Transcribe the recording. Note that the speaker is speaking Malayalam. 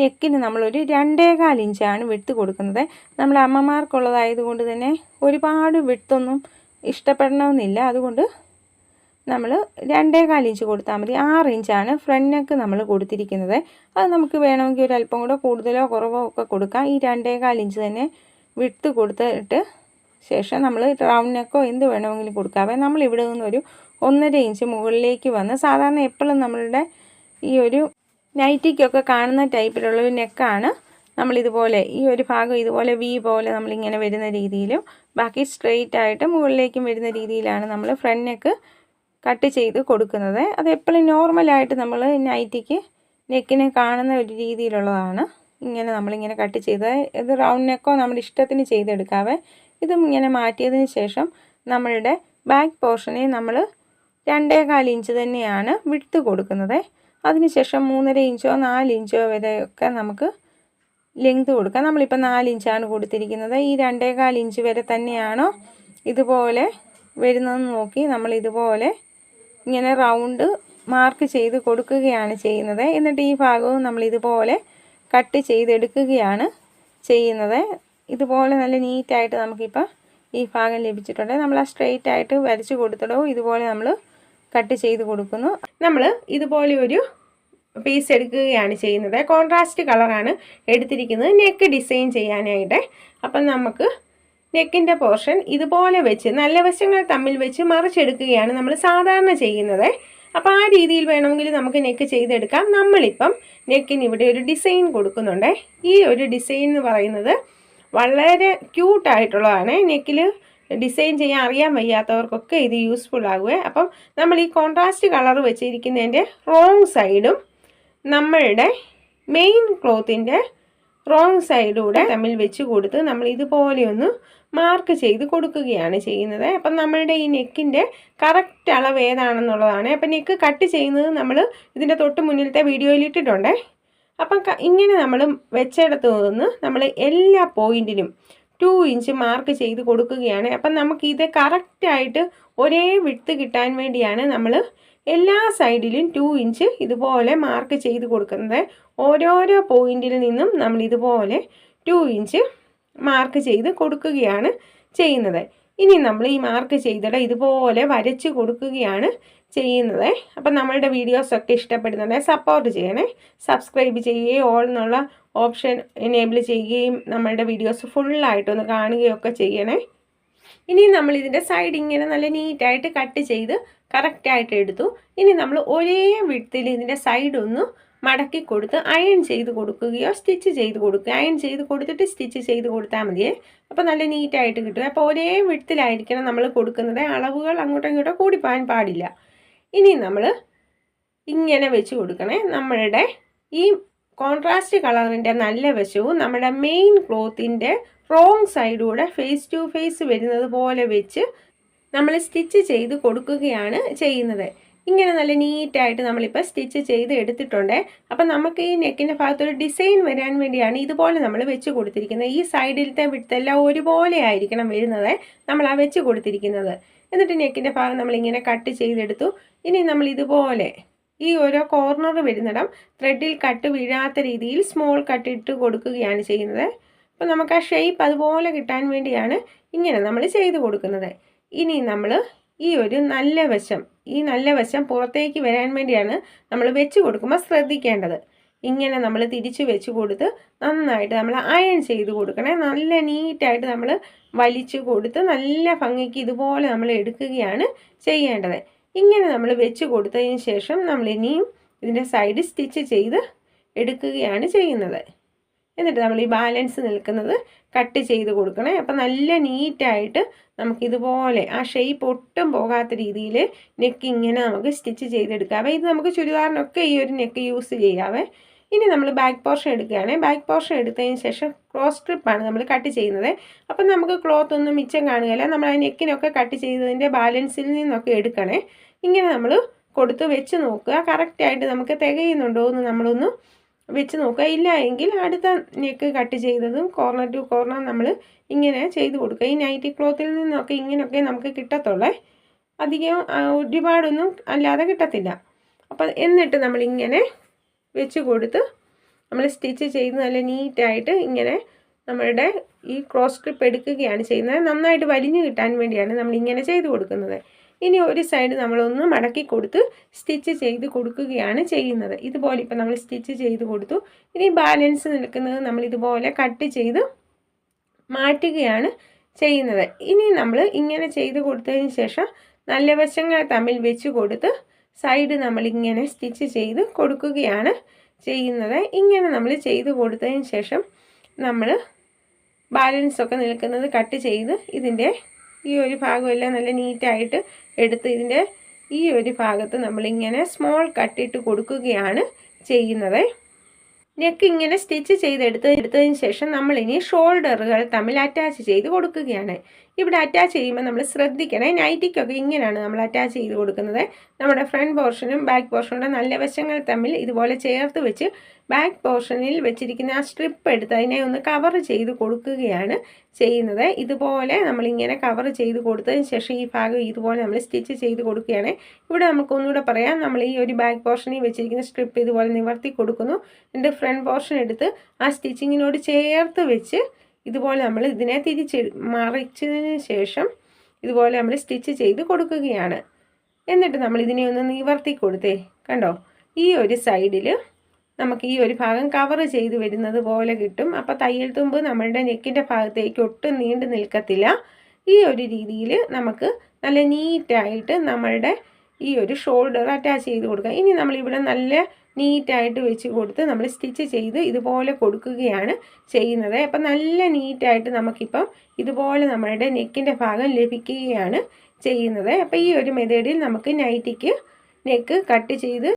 നെക്കിന് നമ്മളൊരു രണ്ടേകാൽ ഇഞ്ചാണ് വിട്ട് കൊടുക്കുന്നത്. നമ്മൾ അമ്മമാർക്കുള്ളതായതുകൊണ്ട് തന്നെ ഒരുപാട് വിട്ടൊന്നും ഇഷ്ടപ്പെടണമെന്നില്ല. അതുകൊണ്ട് നമ്മൾ രണ്ടേകാൽ ഇഞ്ച് കൊടുത്താൽ മതി. ആറ് ഇഞ്ചാണ് ഫ്രണ്ട് നെക്ക് നമ്മൾ കൊടുത്തിരിക്കുന്നത്. അത് നമുക്ക് വേണമെങ്കിൽ ഒരു അല്പം കൂടെ കൂടുതലോ കുറവോ ഒക്കെ കൊടുക്കാം. ഈ രണ്ടേകാൽ ഇഞ്ച് തന്നെ വിട്ട് കൊടുത്തിട്ട് ശേഷം നമ്മൾ റൗണ്ട് നെക്കോ എന്ത് വേണമെങ്കിലും കൊടുക്കാവേ നമ്മൾ ഇവിടെ നിന്നൊരു ഒന്നര ഇഞ്ച് മുകളിലേക്ക് വന്ന് സാധാരണ എപ്പോഴും നമ്മളുടെ ഈ ഒരു നൈറ്റിക്കൊക്കെ കാണുന്ന ടൈപ്പിലുള്ളൊരു നെക്കാണ് നമ്മളിതുപോലെ ഈ ഒരു ഭാഗം ഇതുപോലെ വി പോലെ നമ്മളിങ്ങനെ വരുന്ന രീതിയിലും ബാക്കി സ്ട്രെയിറ്റ് ആയിട്ട് മുകളിലേക്കും വരുന്ന രീതിയിലാണ് നമ്മൾ ഫ്രണ്ട് നെക്ക് കട്ട് ചെയ്ത് കൊടുക്കുന്നത്. അത് എപ്പോഴും നോർമലായിട്ട് നമ്മൾ നൈറ്റിക്ക് നെക്കിനെ കാണുന്ന ഒരു രീതിയിലുള്ളതാണ്. ഇങ്ങനെ നമ്മളിങ്ങനെ കട്ട് ചെയ്ത് ഇത് റൗണ്ട് നെക്കോ നമ്മുടെ ഇഷ്ടത്തിന് ചെയ്തെടുക്കാവേ. ഇതും ഇങ്ങനെ മാറ്റിയതിന് ശേഷം നമ്മളുടെ ബാക്ക് പോർഷനെ നമ്മൾ രണ്ടേകാൽ ഇഞ്ച് തന്നെയാണ് വിട്ട് കൊടുക്കുന്നത്. അതിനുശേഷം മൂന്നര ഇഞ്ചോ നാല് ഇഞ്ചോ വരെയൊക്കെ നമുക്ക് ലെങ്ത് കൊടുക്കാം. നമ്മളിപ്പോൾ നാല് ഇഞ്ചാണ് കൊടുത്തിരിക്കുന്നത്. ഈ രണ്ടേകാൽ ഇഞ്ച് വരെ തന്നെയാണോ ഇതുപോലെ വരുന്നതെന്ന് നോക്കി നമ്മൾ ഇതുപോലെ ഇങ്ങനെ റൗണ്ട് മാർക്ക് ചെയ്ത് കൊടുക്കുകയാണ് ചെയ്യുന്നത്. എന്നിട്ട് ഈ ഭാഗവും നമ്മൾ ഇതുപോലെ കട്ട് ചെയ്തെടുക്കുകയാണ് ചെയ്യുന്നത്. ഇതുപോലെ നല്ല നീറ്റായിട്ട് നമുക്കിപ്പോൾ ഈ ഭാഗം ലഭിച്ചിട്ടുണ്ട്. നമ്മൾ ആ സ്ട്രെയിറ്റ് ആയിട്ട് വരച്ച് കൊടുത്തിടോ ഇതുപോലെ നമ്മൾ കട്ട് ചെയ്ത് കൊടുക്കുന്നു. നമ്മൾ ഇതുപോലെ ഒരു പീസ് എടുക്കുകയാണ് ചെയ്യുന്നത്. കോൺട്രാസ്റ്റ് കളറാണ് എടുത്തിരിക്കുന്നത്. നെക്ക് ഡിസൈൻ ചെയ്യാനായിട്ട്. അപ്പം നമുക്ക് നെക്കിന്റെ പോർഷൻ ഇതുപോലെ വെച്ച് നല്ല വശങ്ങൾ തമ്മിൽ വെച്ച് മറിച്ചെടുക്കുകയാണ് നമ്മൾ സാധാരണ ചെയ്യുന്നത്. അപ്പോൾ ആ രീതിയിൽ വേണമെങ്കിൽ നമുക്ക് നെക്ക് ചെയ്തെടുക്കാം. നമ്മളിപ്പം നെക്കിന് ഇവിടെ ഒരു ഡിസൈൻ കൊടുക്കുന്നുണ്ട്. ഈ ഒരു ഡിസൈൻ എന്ന് പറയുന്നത് വളരെ ക്യൂട്ടായിട്ടുള്ളതാണ് നെക്കിൽ ഡിസൈൻ ചെയ്യാൻ അറിയാൻ വയ്യാത്തവർക്കൊക്കെ ഇത് യൂസ്ഫുൾ ആകുമേ അപ്പം നമ്മൾ ഈ കോൺട്രാസ്റ്റ് കളർ വെച്ചിരിക്കുന്നതിന്റെ റോങ് സൈഡും നമ്മളുടെ മെയിൻ ക്ലോത്തിന്റെ റോങ് സൈഡൂടെ തമ്മിൽ വെച്ച് കൊടുത്ത് നമ്മൾ ഇതുപോലെ ഒന്ന് മാർക്ക് ചെയ്ത് കൊടുക്കുകയാണ് ചെയ്യുന്നത്. അപ്പം നമ്മളുടെ ഈ നെക്കിന്റെ കറക്റ്റ് അളവ് ഏതാണെന്നുള്ളതാണ്. അപ്പം നെക്ക് കട്ട് ചെയ്യുന്നത് നമ്മൾ ഇതിന്റെ തൊട്ട് മുന്നിലത്തെ വീഡിയോയിൽ ഇട്ടിട്ടുണ്ടേ. അപ്പം ഇങ്ങനെ നമ്മൾ വെച്ചിടത്ത് നിന്ന് നമ്മൾ എല്ലാ പോയിന്റിലും ടു ഇഞ്ച് മാർക്ക് ചെയ്ത് കൊടുക്കുകയാണ്. അപ്പം നമുക്കിത് കറക്റ്റായിട്ട് ഒരേ വിട്ട് കിട്ടാൻ വേണ്ടിയാണ് നമ്മൾ എല്ലാ സൈഡിലും ടു ഇഞ്ച് ഇതുപോലെ മാർക്ക് ചെയ്ത് കൊടുക്കുന്നത്. ഓരോരോ പോയിന്റിൽ നിന്നും നമ്മൾ ഇതുപോലെ ടു ഇഞ്ച് മാർക്ക് ചെയ്ത് കൊടുക്കുകയാണ് ചെയ്യുന്നത്. ഇനി നമ്മൾ ഈ മാർക്ക് ചെയ്തിട ഇതുപോലെ വരച്ച് കൊടുക്കുകയാണ് ചെയ്യുന്നത്. അപ്പം നമ്മളുടെ വീഡിയോസൊക്കെ ഇഷ്ടപ്പെടുന്നുണ്ടെങ്കിൽ സപ്പോർട്ട് ചെയ്യണേ. സബ്സ്ക്രൈബ് ചെയ്യുകയോ ഓൾ എന്നുള്ള ഓപ്ഷൻ എനേബിൾ ചെയ്യുകയും നമ്മളുടെ വീഡിയോസ് ഫുള്ളായിട്ടൊന്ന് കാണുകയൊക്കെ ചെയ്യണേ. ഇനി നമ്മൾ ഇതിന്റെ സൈഡ് ഇങ്ങനെ നല്ല നീറ്റായിട്ട് കട്ട് ചെയ്ത് കറക്റ്റായിട്ട് എടുത്തു. ഇനി നമ്മൾ ഒരേ വിടത്തിൽ ഇതിന്റെ സൈഡ് ഒന്ന് മടക്കി കൊടുത്ത് അയൺ ചെയ്ത് കൊടുക്കുകയോ സ്റ്റിച്ച് ചെയ്ത് കൊടുക്കുക അയൺ ചെയ്ത് കൊടുത്തിട്ട് സ്റ്റിച്ച് ചെയ്ത് കൊടുത്താൽ മതിയേ. അപ്പോൾ നല്ല നീറ്റായിട്ട് കിട്ടും. അപ്പോൾ ഒരേ വിടത്തിലായിരിക്കണം നമ്മൾ കൊടുക്കുന്നത്. അളവുകൾ അങ്ങോട്ടും ഇങ്ങോട്ടും കൂടിപ്പോകാൻ പാടില്ല. ഇനി നമ്മൾ ഇങ്ങനെ വെച്ച് കൊടുക്കണേ. നമ്മളുടെ ഈ കോൺട്രാസ്റ്റ് കളറിന്റെ നല്ല വശവും നമ്മുടെ മെയിൻ ക്ലോത്തിന്റെ റോങ് സൈഡൂടെ ഫേസ് ടു ഫേസ് വരുന്നത് പോലെ വെച്ച് നമ്മൾ സ്റ്റിച്ച് ചെയ്ത് കൊടുക്കുകയാണ് ചെയ്യുന്നത്. ഇങ്ങനെ നല്ല നീറ്റായിട്ട് നമ്മളിപ്പോൾ സ്റ്റിച്ച് ചെയ്ത് എടുത്തിട്ടുണ്ട്. അപ്പം നമുക്ക് ഈ നെക്കിന്റെ ഭാഗത്തൊരു ഡിസൈൻ വരാൻ വേണ്ടിയാണ് ഇതുപോലെ നമ്മൾ വെച്ച് കൊടുത്തിരിക്കുന്നത്. ഈ സൈഡിലത്തെ വിട്ടെല്ലാം ഒരുപോലെ ആയിരിക്കണം വരുന്നത് നമ്മൾ ആ വെച്ച് കൊടുത്തിരിക്കുന്നത്. എന്നിട്ട് നെക്കിന്റെ ഭാഗം നമ്മളിങ്ങനെ കട്ട് ചെയ്തെടുത്തു. ഇനി നമ്മൾ ഇതുപോലെ ഈ ഓരോ കോർണർ വരുന്നിടം ത്രെഡിൽ കട്ട് വീഴാത്ത രീതിയിൽ സ്മോൾ കട്ട് ഇട്ട് കൊടുക്കുകയാണ് ചെയ്യുന്നത്. അപ്പോൾ നമുക്ക് ആ ഷേപ്പ് അതുപോലെ കിട്ടാൻ വേണ്ടിയാണ് ഇങ്ങനെ നമ്മൾ ചെയ്ത് കൊടുക്കുന്നത്. ഇനി നമ്മൾ ഈ ഒരു നല്ല വശം ഈ നല്ല വശം പുറത്തേക്ക് വരാൻ വേണ്ടിയാണ് നമ്മൾ വെച്ച് കൊടുക്കുമ്പോൾ ശ്രദ്ധിക്കേണ്ടത്. ഇങ്ങനെ നമ്മൾ തിരിച്ച് വെച്ച് കൊടുത്ത് നന്നായിട്ട് നമ്മൾ അയൺ ചെയ്ത് കൊടുക്കണേ. നല്ല നീറ്റായിട്ട് നമ്മൾ വലിച്ചു കൊടുത്ത് നല്ല ഭംഗിക്ക് ഇതുപോലെ നമ്മൾ എടുക്കുകയാണ് ചെയ്യേണ്ടത്. ഇങ്ങനെ നമ്മൾ വെച്ച് കൊടുത്തതിന് ശേഷം നമ്മൾ ഇനിയും ഇതിന്റെ സൈഡ് സ്റ്റിച്ച് ചെയ്ത് എടുക്കുകയാണ് ചെയ്യുന്നത്. എന്നിട്ട് നമ്മൾ ഈ ബാലൻസ് നിൽക്കുന്നത് കട്ട് ചെയ്ത് കൊടുക്കണേ. അപ്പം നല്ല നീറ്റായിട്ട് നമുക്കിതുപോലെ ആ ഷേപ്പ് ഒട്ടും പോകാത്ത രീതിയിൽ നെക്ക് ഇങ്ങനെ നമുക്ക് സ്റ്റിച്ച് ചെയ്തെടുക്കാവേ ഇത് നമുക്ക് ചുരിദാറിനൊക്കെ ഈ ഒരു നെക്ക് യൂസ് ചെയ്യാവേ. ഇനി നമ്മൾ ബാക്ക് പോർഷൻ എടുക്കുകയാണ്. ബാക്ക് പോർഷൻ എടുത്തതിന് ശേഷം ക്രോസ് സ്ട്രിപ്പാണ് നമ്മൾ കട്ട് ചെയ്യുന്നത്. അപ്പം നമുക്ക് ക്ലോത്ത് ഒന്നും മിച്ചം കാണുകയില്ല. നമ്മൾ ആ നെക്കിനൊക്കെ കട്ട് ചെയ്തതിന്റെ ബാലൻസിൽ നിന്നൊക്കെ എടുക്കണേ. ഇങ്ങനെ നമ്മൾ കൊടുത്ത് വെച്ച് നോക്കുക. കറക്റ്റായിട്ട് നമുക്ക് തികയുന്നുണ്ടോ എന്ന് നമ്മളൊന്ന് വെച്ച് നോക്കുക. ഇല്ല എങ്കിൽ അടുത്ത നെക്ക് കട്ട് ചെയ്തതും കോർണർ ടു കോർണർ നമ്മൾ ഇങ്ങനെ ചെയ്ത് കൊടുക്കുക. ഈ നൈറ്റി ക്ലോത്തിൽ നിന്നൊക്കെ ഇങ്ങനെയൊക്കെ നമുക്ക് കിട്ടത്തുള്ളേ. അധികം ഒരുപാടൊന്നും അല്ലാതെ കിട്ടത്തില്ല. അപ്പം എന്നിട്ട് നമ്മളിങ്ങനെ വെച്ച് കൊടുത്ത് നമ്മൾ സ്റ്റിച്ച് ചെയ്ത് നല്ല നീറ്റായിട്ട് ഇങ്ങനെ നമ്മളുടെ ഈ ക്രോസ് സ്ട്രിപ്പ് എടുക്കുകയാണ് ചെയ്യുന്നത്. നന്നായിട്ട് വലിഞ്ഞു കിട്ടാൻ വേണ്ടിയാണ് നമ്മൾ ഇങ്ങനെ ചെയ്ത് കൊടുക്കുന്നത്. ഇനി ഒരു സൈഡ് നമ്മളൊന്ന് മടക്കി കൊടുത്ത് സ്റ്റിച്ച് ചെയ്ത് കൊടുക്കുകയാണ് ചെയ്യുന്നത്. ഇതുപോലെ ഇപ്പം നമ്മൾ സ്റ്റിച്ച് ചെയ്ത് കൊടുത്തു. ഇനി ബാലൻസ് നിൽക്കുന്നത് നമ്മൾ ഇതുപോലെ കട്ട് ചെയ്ത് മാറ്റുകയാണ് ചെയ്യുന്നത്. ഇനി നമ്മൾ ഇങ്ങനെ ചെയ്ത് കൊടുത്തതിന് ശേഷം നല്ല വശങ്ങൾ തമ്മിൽ വെച്ച് കൊടുത്ത് സൈഡ് നമ്മൾ ഇങ്ങനെ സ്റ്റിച്ച് ചെയ്ത് കൊടുക്കുകയാണ് ചെയ്യുന്നത്. ഇങ്ങനെ നമ്മൾ ചെയ്ത് കൊടുത്തതിന് ശേഷം നമ്മൾ ബാലൻസൊക്കെ നിൽക്കുന്നത് കട്ട് ചെയ്ത് ഇതിന്റെ ഈ ഒരു ഭാഗമെല്ലാം നല്ല നീറ്റായിട്ട് എടുത്ത് ഇതിന്റെ ഈ ഒരു ഭാഗത്ത് നമ്മളിങ്ങനെ സ്മോൾ കട്ടിട്ട് കൊടുക്കുകയാണ് ചെയ്യുന്നത്. നെക്ക് ഇങ്ങനെ സ്റ്റിച്ച് ചെയ്തെടുത്ത് എടുത്തതിന് ശേഷം നമ്മളിനി ഷോൾഡറുകൾ തമ്മിൽ അറ്റാച്ച് ചെയ്ത് കൊടുക്കുകയാണ്. ഇവിടെ അറ്റാച്ച് ചെയ്യുമ്പോൾ നമ്മൾ ശ്രദ്ധിക്കണേ. നൈറ്റിക്കൊക്കെ ഇങ്ങനെയാണ് നമ്മൾ അറ്റാച്ച് ചെയ്ത് കൊടുക്കുന്നത്. നമ്മുടെ ഫ്രണ്ട് പോർഷനും ബാക്ക് പോർഷനും നല്ല വശങ്ങൾ തമ്മിൽ ഇതുപോലെ ചേർത്ത് വെച്ച് ബാക്ക് പോർഷനിൽ വെച്ചിരിക്കുന്ന ആ സ്ട്രിപ്പ് എടുത്ത് അതിനെ ഒന്ന് കവർ ചെയ്ത് കൊടുക്കുകയാണ് ചെയ്യുന്നത്. ഇതുപോലെ നമ്മളിങ്ങനെ കവർ ചെയ്ത് കൊടുത്തതിന് ശേഷം ഈ ഭാഗം ഇതുപോലെ നമ്മൾ സ്റ്റിച്ച് ചെയ്ത് കൊടുക്കുകയാണ്. ഇവിടെ നമുക്കൊന്നുകൂടെ പറയാം. നമ്മൾ ഈ ഒരു ബാക്ക് പോർഷനിൽ വെച്ചിരിക്കുന്ന സ്ട്രിപ്പ് ഇതുപോലെ നിവർത്തി കൊടുക്കുന്നു. എന്റെ ഫ്രണ്ട് പോർഷൻ എടുത്ത് ആ സ്റ്റിച്ചിങ്ങിനോട് ചേർത്ത് വെച്ച് ഇതുപോലെ നമ്മൾ ഇതിനെ തിരിച്ച് മറിച്ചതിന് ശേഷം ഇതുപോലെ നമ്മൾ സ്റ്റിച്ച് ചെയ്ത് കൊടുക്കുകയാണ്. എന്നിട്ട് നമ്മൾ ഇതിനെ ഒന്ന് നിവർത്തി കൊടുത്തേ. കണ്ടോ? ഈ ഒരു സൈഡിൽ നമുക്ക് ഈ ഒരു ഭാഗം കവർ ചെയ്ത് വരുന്നത് പോലെ കിട്ടും. അപ്പോൾ തയ്യൽ തുമ്പ് നമ്മളുടെ നെക്കിന്റെ ഭാഗത്തേക്ക് ഒട്ടും നീണ്ടു നിൽക്കത്തില്ല. ഈ ഒരു രീതിയിൽ നമുക്ക് നല്ല നീറ്റായിട്ട് നമ്മളുടെ ഈ ഒരു ഷോൾഡർ അറ്റാച്ച് ചെയ്ത് കൊടുക്കുക ഇനി നമ്മളിവിടെ നല്ല നീറ്റായിട്ട് വെച്ച് കൊടുത്ത് നമ്മൾ സ്റ്റിച്ച് ചെയ്ത് ഇതുപോലെ കൊടുക്കുകയാണ് ചെയ്യുന്നത്. അപ്പം നല്ല നീറ്റായിട്ട് നമുക്കിപ്പം ഇതുപോലെ നമ്മളുടെ നെക്കിന്റെ ഭാഗം ലഭിക്കുകയാണ് ചെയ്യുന്നത്. അപ്പോൾ ഈ ഒരു മെത്തേഡിൽ നമുക്ക് നൈറ്റിക്ക് നെക്ക് കട്ട് ചെയ്ത്